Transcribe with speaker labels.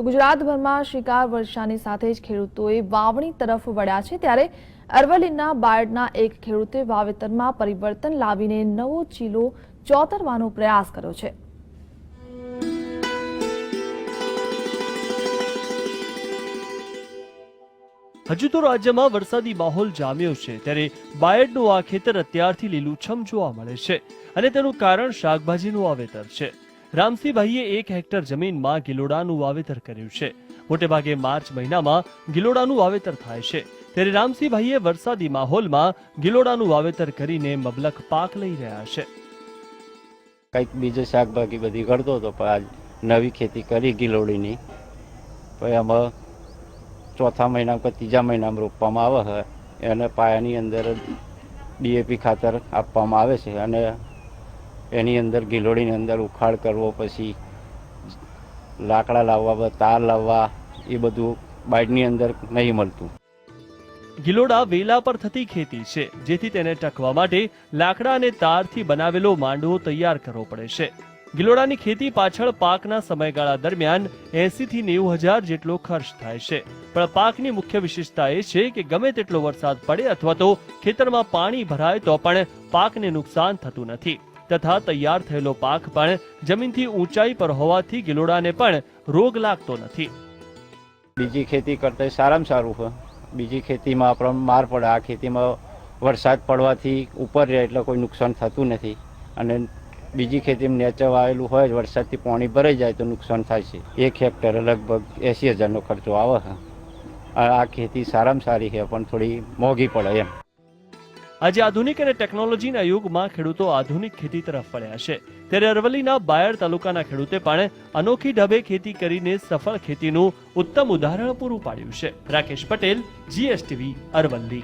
Speaker 1: તો ગુજરાતભરમાં શિકાર વર્ષાની સાથે જ ખેડૂતોએ વાવણી તરફ વળ્યા છે ત્યારે અરવલ્લીના બાયડના એક ખેડૂતે વાવેતરમાં પરિવર્તન લાવીને નવો ચીલો ચોતરવાનો પ્રયાસ કર્યો છે.
Speaker 2: હજુ તો રાજ્યમાં વરસાદી માહોલ જામ્યો છે ત્યારે બાયડનું આ ખેતર અત્યારથી લીલુંછમ જોવા મળે છે અને તેનું કારણ શાકભાજીનું વાવેતર છે. રામસિંહભાઈએ એક હેક્ટર જમીનમાં ગિલોડાનું વાવેતર કર્યું છે. મોટેભાગે માર્ચ મહિનામાં ગિલોડાનું વાવેતર થાય છે. ત્યારે રામસિંહભાઈએ વરસાદી માહોલમાં ગિલોડાનું વાવેતર કરીને મબલક પાક લઈ રહ્યા છે.
Speaker 3: કંઈક બીજું શાકભાજી બધી કરતો હતો, પણ આજ નવી ખેતી કરી ગિલોડીની. પછી આમાં ચોથા મહિનામાં કે ત્રીજા મહિનામાં રોપવામાં આવે છે. એને પાયાની અંદર ડીએપી ખાતર આપવામાં આવે છે અને એની અંદર ગિલોડીની અંદર ઉખાડ કરવો, પછી લાકડા લાવવા તાર લાવવા, એ બધું બાઇડની અંદર નહીં મળતું.
Speaker 2: ગિલોડા વેલા પર થતી ખેતી છે, જેથી તેને ટકવા માટે લાકડા અને તારથી બનાવેલો માંડવો તૈયાર કરવો પડે છે. ગિલોડાની ખેતી પાછળ પાકના સમયગાળા દરમિયાન એસી થી નેવું હજાર જેટલો ખર્ચ થાય છે. પણ પાકની મુખ્ય વિશેષતા એ છે કે ગમે તેટલો વરસાદ પડે અથવા તો ખેતરમાં પાણી ભરાય તો પણ પાકને નુકસાન થતું નથી. તથા તૈયાર થયેલો પાક પણ જમીનથી ઊંચાઈ પર હોવાથી ગિલોડાને પણ રોગ લાગતો નથી.
Speaker 3: બીજી ખેતી કરતા સારામાં સારું છે. બીજી ખેતીમાં આપણને માર પડે. આ ખેતીમાં વરસાદ પડવાથી ઉપર રહે એટલે કોઈ નુકસાન થતું નથી. અને બીજી ખેતીમાં નેચર આવેલું હોય વરસાદથી પાણી ભરાઈ જાય તો નુકસાન થાય છે. એક હેક્ટરે લગભગ એંસી હજારનો ખર્ચો આવે છે. આ ખેતી સારામાં સારી છે, પણ થોડી મોંઘી પડે એમ.
Speaker 2: આજે આધુનિક અને ટેકનોલોજીના યુગમાં ખેડૂતો આધુનિક ખેતી તરફ વળ્યા છે. ત્યારે અરવલ્લીના બાયડ તાલુકાના ખેડૂતે પણ અનોખી ઢબે ખેતી કરીને સફળ ખેતીનું ઉત્તમ ઉદાહરણ પૂરું પાડ્યું છે. રાકેશ પટેલ જીએસટીવી અરવલ્લી.